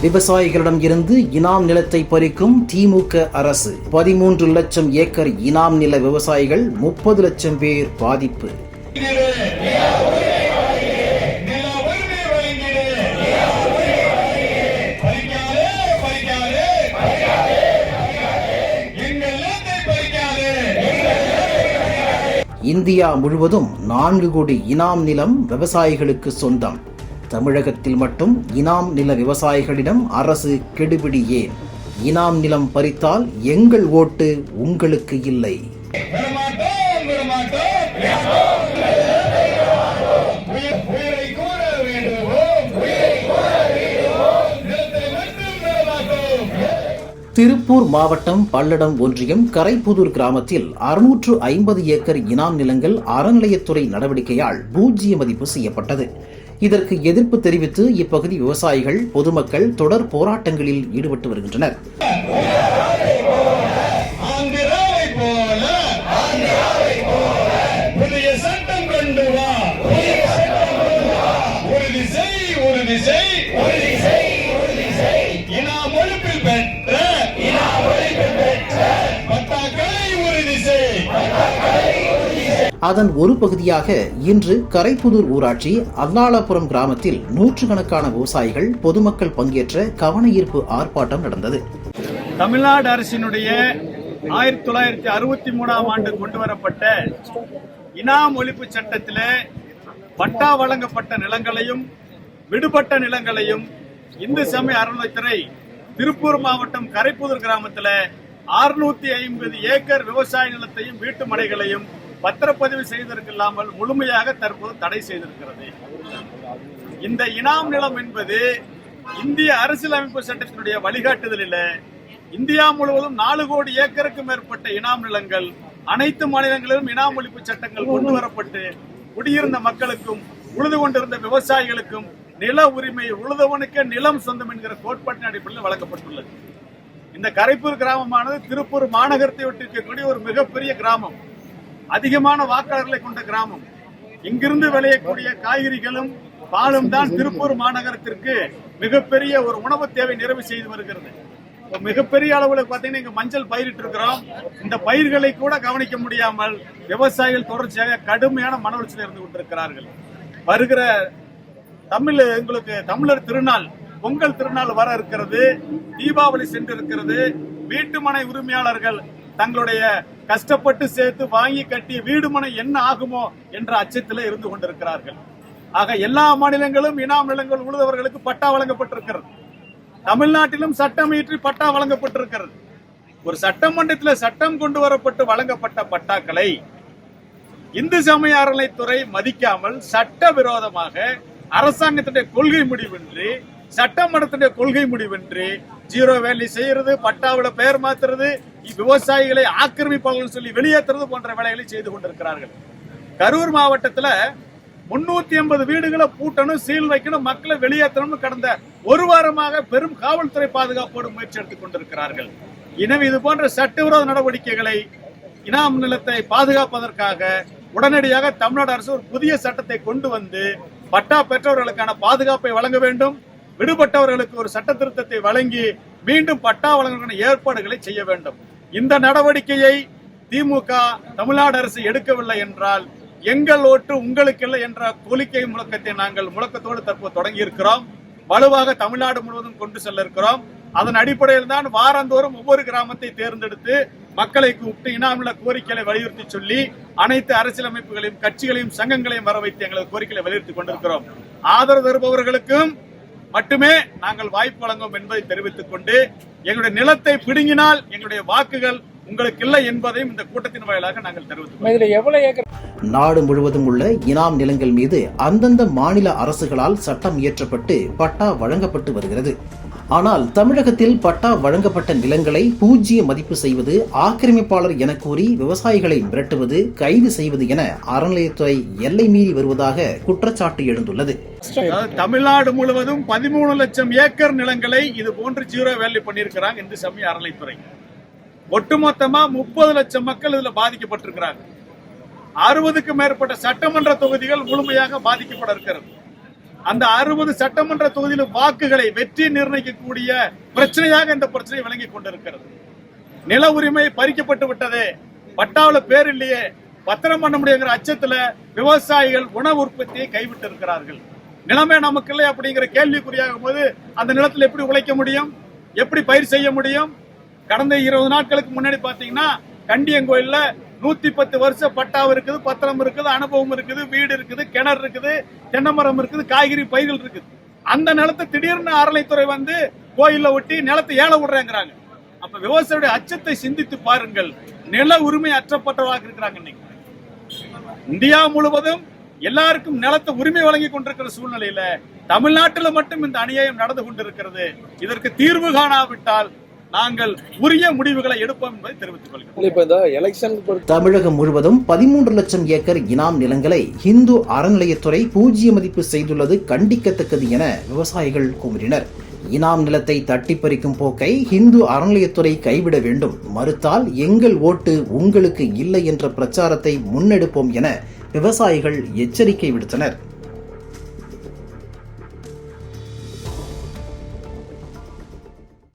விவசாயிகளிடம் இருந்து இனாம் நிலத்தை பறிக்கும் திமுக அரசு பதிமூன்று லட்சம் ஏக்கர் இனாம் நில விவசாயிகள் முப்பது லட்சம் பேர் பாதிப்பு. இந்தியா முழுவதும் நான்கு கோடி இனாம் நிலம் விவசாயிகளுக்கு சொந்தம். தமிழகத்தில் மட்டும் இனாம் நில விவசாயிகளிடம் அரசு கெடுபிடி ஏன்? இனாம் நிலம் பறித்தால் எங்கள் ஓட்டு உங்களுக்கு இல்லை. திருப்பூர் மாவட்டம் பல்லடம் ஒன்றியம் கரைப்புதூர் கிராமத்தில் அறுநூற்று ஐம்பது ஏக்கர் இனாம் நிலங்கள் அறநிலையத்துறை நடவடிக்கையால் பூஜ்ய மதிப்பு செய்யப்பட்டது. இதற்கு எதிர்ப்பு தெரிவித்து இப்பகுதி விவசாயிகள் பொதுமக்கள் தொடர் போராட்டங்களில் ஈடுபட்டு வருகின்றனர். அதன் ஒரு பகுதியாக இன்று கரைப்புதூர் ஊராட்சி அல்லாளபுரம் கிராமத்தில் நூற்றுக்கணக்கான விவசாயிகள் பொதுமக்கள் பங்கேற்ற கவன ஈர்ப்பு ஆர்ப்பாட்டம் நடந்தது. தமிழ்நாடு அரசினுடைய ஆயிரத்தி தொள்ளாயிரத்தி அறுபத்தி மூணாம் ஆண்டு கொண்டு வரப்பட்ட இனாம் ஒழிப்பு சட்டத்தில் பட்டா வழங்கப்பட்ட நிலங்களையும் விடுபட்ட நிலங்களையும் இந்து சமய அறநிலைத்துறை திருப்பூர் மாவட்டம் கரைப்புதூர் கிராமத்தில் அறுநூத்தி ஐம்பது ஏக்கர் விவசாய நிலத்தையும் வீட்டு மனைகளையும் பத்திரப்பதிவு செய்திருக்கில்லாமல் முழுமையாக தற்போது தடை செய்திருக்கிறது. இந்த இனாம் நிலம் என்பது இந்திய அரசியலமைப்பு சட்டத்தினுடைய வழிகாட்டுதலில் இந்தியா முழுவதும் நாலு கோடி ஏக்கருக்கு மேற்பட்ட இனாம் நிலங்கள் அனைத்து மாநிலங்களிலும் இனாம் ஒழிப்பு சட்டங்கள் கொண்டு வரப்பட்டு குடியிருந்த மக்களுக்கும் உழுது கொண்டிருந்த விவசாயிகளுக்கும் நில உரிமை உழுதவனுக்கே நிலம் சொந்தம் என்கிற கோட்பாட்டின் அடிப்படையில் வழங்கப்பட்டுள்ளது. இந்த கரைப்பூர் கிராமமானது திருப்பூர் மாநகரத்தை ஒட்டி இருக்கக்கூடிய ஒரு மிகப்பெரிய கிராமம். அதிகமான வாக்காளர்களை கொண்ட கிராமம். இங்கிருந்து விளையக்கூடிய காய்கறிகளும் பாலும் தான் திருப்பூர் மாநகரத்திற்கு மிகப்பெரிய ஒரு உணவு தேவை நிறைவு செய்து வருகிறது. மிகப்பெரிய அளவில் பார்த்தீங்கன்னா இங்க மஞ்சள் பயிரிட்டு இருக்கிறோம். இந்த பயிர்களை கூட கவனிக்க முடியாமல் விவசாயிகள் தொடர்ச்சியாக கடுமையான மன உளைச்சலில் இருந்து கொண்டிருக்கிறார்கள். வருகிற தமிழ் எங்களுக்கு தமிழர் திருநாள் பொங்கல் திருநாள் வர இருக்கிறது. தீபாவளி சென்று இருக்கிறது வீட்டு மனை உரிமையாளர்கள் தங்களுடைய கஷ்டப்பட்டு சேர்த்து வாங்கி கட்டிய வீடு மனை என்ன ஆகுமோ என்ற அச்சத்தில் இருந்து கொண்டிருக்கிறார்கள். ஆக எல்லா மாநிலங்களும் இனாம் நிலங்கள் உழுதவர்களுக்கு பட்டா வழங்கப்பட்டிருக்கிறது. தமிழ்நாட்டிலும் சட்டம் இயற்றி பட்டா வழங்கப்பட்டிருக்கிறது. ஒரு சட்டமன்றத்தில் சட்டம் கொண்டு வரப்பட்டு வழங்கப்பட்ட பட்டாக்களை இந்து சமய அறநிலைத்துறை மதிக்காமல் சட்ட விரோதமாக அரசாங்கத்தினுடைய கொள்கை முடிவின்றி சட்டமன்றத்தினுடைய கொள்கை முடிவின்றி ஜீரோ வேலை செய்யறது பட்டாவில் பெயர் மாத்துறது விவசாயிகளை ஆக்கிரமிப்பாளர்கள் சொல்லி வெளியேற்றுறது போன்ற வேலைகளை செய்து கொண்டிருக்கிறார்கள். கரூர் மாவட்டத்தில் முன்னூத்தி ஐம்பது வீடுகளை பூட்டணும் சீல் வைக்கணும் மக்களை வெளியேற்றணும் கடந்த ஒரு வாரமாக பெரும் காவல்துறை பாதுகாப்போடு முயற்சி எடுத்துக் கொண்டிருக்கிறார்கள். எனவே இது போன்ற சட்டவிரோத நடவடிக்கைகளை இனாம் நிலத்தை பாதுகாப்பதற்காக உடனடியாக தமிழ்நாடு அரசு ஒரு புதிய சட்டத்தை கொண்டு வந்து பட்டா பெற்றவர்களுக்கான பாதுகாப்பை வழங்க வேண்டும். விடுபட்டவர்களுக்கு ஒரு சட்ட திருத்தத்தை வழங்கி மீண்டும் பட்டா வழங்குவதற்கான ஏற்பாடுகளை செய்ய வேண்டும். இந்த நடவடிக்கையை திமுக தமிழ்நாடு அரசு எடுக்கவில்லை என்றால் எங்கள் ஓட்டு உங்களுக்கு இல்லை என்ற கோரிக்கை முழக்கத்தை நாங்கள் முழக்கத்தோடு தற்போது தொடங்கி இருக்கிறோம் வலுவாக தமிழ்நாடு முழுவதும் கொண்டு செல்ல இருக்கிறோம் அதன் அடிப்படையில் தான் வாரந்தோறும் ஒவ்வொரு கிராமத்தை தேர்ந்தெடுத்து மக்களை கூப்பிட்டு இனாமுள்ள கோரிக்கைகளை வலியுறுத்தி சொல்லி அனைத்து அரசியலமைப்புகளையும் கட்சிகளையும் சங்கங்களையும் வர வைத்து எங்களது கோரிக்கைகளை வலியுறுத்தி கொண்டிருக்கிறோம். ஆதரவு தருபவர்களுக்கும் மட்டுமே நாங்கள் வாய்ப்பு வழங்கும் என்பதை தெரிவித்துக் கொண்டு எங்களுடைய நிலத்தை பிடுங்கினால் எங்களுடைய வாக்குகள் உங்களுக்கு இல்லை என்பதையும் இந்த கூட்டத்தின் வாயிலாக நாங்கள் தெரிவித்துக் இதுல எவ்வளவு ஏக்கர் நாடு முழுவதும் உள்ள இனாம் நிலங்கள் மீது அந்தந்த மாநில அரசுகளால் சட்டம் இயற்றப்பட்டு பட்டா வழங்கப்பட்டு வருகிறது. ஆனால் தமிழகத்தில் பட்டா வழங்கப்பட்ட நிலங்களை பூஜ்ஜிய மதிப்பு செய்வது ஆக்கிரமிப்பாளர் என கூறி விவசாயிகளை மிரட்டுவது கைது செய்வது என அறநிலையத்துறை எல்லை மீறி வருவதாக குற்றச்சாட்டு எழுந்துள்ளது. தமிழ்நாடு முழுவதும் பதிமூணு லட்சம் ஏக்கர் நிலங்களை இது போன்று ஜீரோ வேல்யூ பண்ணியிருக்கிறாங்க இந்து சமய அறநிலைத்துறை ஒட்டுமொத்தமா முப்பது லட்சம் மக்கள் இதுல பாதிக்கப்பட்டிருக்கிறாங்க. அறுபதுக்கு மேற்பட்ட சட்டமன்ற தொகுதிகள் முழுமையாக பாதிக்கப்பட இருக்கிறது. அந்த அறுபது சட்டமன்ற தொகுதியில் வாக்குகளை வெற்றி நிர்ணயிக்கக்கூடிய பிரச்சனையாக இந்த பிரச்சனை விளங்கி கொண்டிருக்கிறது. நில உரிமை பறிக்கப்பட்டு விட்டது. பட்டாவில் பேர் இல்லையே. பத்திரம் பண்ண முடியுங்கிற அச்சத்துல விவசாயிகள் உணவு உற்பத்தியை கைவிட்டு இருக்கிறார்கள் நிலைமை நமக்கு இல்லை அப்படிங்கிற கேள்விக்குறியாகும் போது அந்த நிலத்தில் எப்படி உழைக்க முடியும்? எப்படி பயிர் செய்ய முடியும்? கடந்த இருபது நாட்களுக்கு முன்னாடி பாத்தீங்கன்னா கண்டியங்கோயில்ல நூத்தி பத்து வருஷம் பட்டாவு இருக்குது பத்திரம் இருக்குது அனுபவம் இருக்குது வீடு இருக்குது கிணறு இருக்குது தென்னமரம் இருக்குது காய்கறி பயிர்கள் இருக்குது. அந்த நிலத்தை திடீர்னு அறநிலைத்துறை வந்து கோயில்ல ஒட்டி நிலத்தை ஏழை விடுறேங்கிறாங்க. அப்ப விவசாயியுடைய அச்சத்தை சிந்தித்து பாருங்கள். நில உரிமை அற்றப்பட்டவராக இருக்கிறாங்க இன்னைக்கு. இந்தியா முழுவதும் எல்லாருக்கும் நிலத்தை உரிமை வழங்கி கொண்டிருக்கிற சூழ்நிலையில தமிழ்நாட்டில் மட்டும் இந்த அநியாயம் நடந்து கொண்டிருக்கிறது. இதற்கு தீர்வு காணாவிட்டால் நாங்கள் உரிய முடிவுகளை எடுப்போம் என்பதை தெரிவித்துக் கொள்கிறோம். தமிழகம் முழுவதும் பதிமூன்று லட்சம் ஏக்கர் இனாம் நிலங்களை இந்து அறநிலையத்துறை பூஜ்ய மதிப்பு செய்துள்ளது கண்டிக்கத்தக்கது என விவசாயிகள் கூறினர். இனாம் நிலத்தை தட்டி பறிக்கும் போக்கை இந்து அறநிலையத்துறை கைவிட வேண்டும். மறுத்தால் எங்கள் ஓட்டு உங்களுக்கு இல்லை என்ற பிரச்சாரத்தை முன்னெடுப்போம் என விவசாயிகள் எச்சரிக்கை விடுத்தனர்.